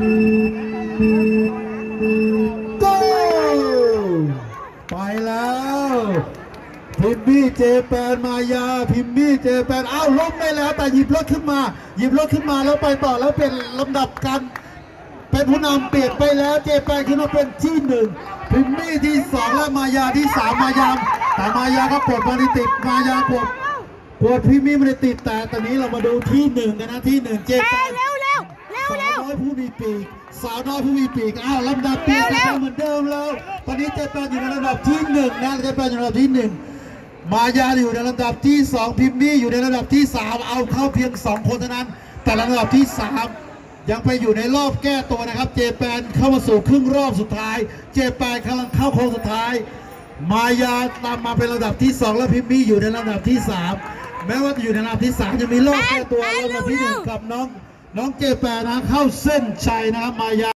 ไปแล้วพิมมี่เจแปนมายาพิมมี่เจแปนอ้าวล้มไปแล้ว แต่หยิบรถขึ้นมา หยิบรถขึ้นมาแล้วไปต่อแล้วเป็นลำดับการเป็นผู้นำเปลี่ยนไปแล้วเจแปนขึ้นมาเป็นที่หนึ่งพิมมี่ที่สองและมายาที่สามมายาแต่มายาก็ปลดมาในติดมายาปลดปลดพิมมี่ไม่ได้ติดแต่ตอนนี้เรามาดูที่หนึ่งกันนะที่หนึ่งเจแปน อยผู้มีปีก สาวน้อยผู้มีปีกอ้าวลำดับเปลี่ยนเร็ไปวๆเหมือนเดิมแล้ว ตอนนี้เจแปนอยู่ในลำดับที่หนึ่งนะเจแปนอยู่ในลำดับที่หนึ่งมายาอยู่ในลำดับที่สองพิมมี่อยู่ในลำดับที่สามเอาเข้าเพียงสองคนเท่านั้น แต่ลำดับที่สามยังไปอยู่ในรอบแก้ตัวนะครับ เจแปนเข้ามาสู่ครึ่งรอบสุดท้าย เจแปนกำลังเข้าโค้งสุดท้าย มายาตามมาเป็นลำดับที่สองและพิมมี่อยู่ในลำดับที่สามแม้ว่าจะอยู่ในลำดับที่สามยังมีรอบแก้ตัวลำดับที่หนึ่งกับน้อง น้องเจแปนนะเข้าเส้นชัยนะครับมายา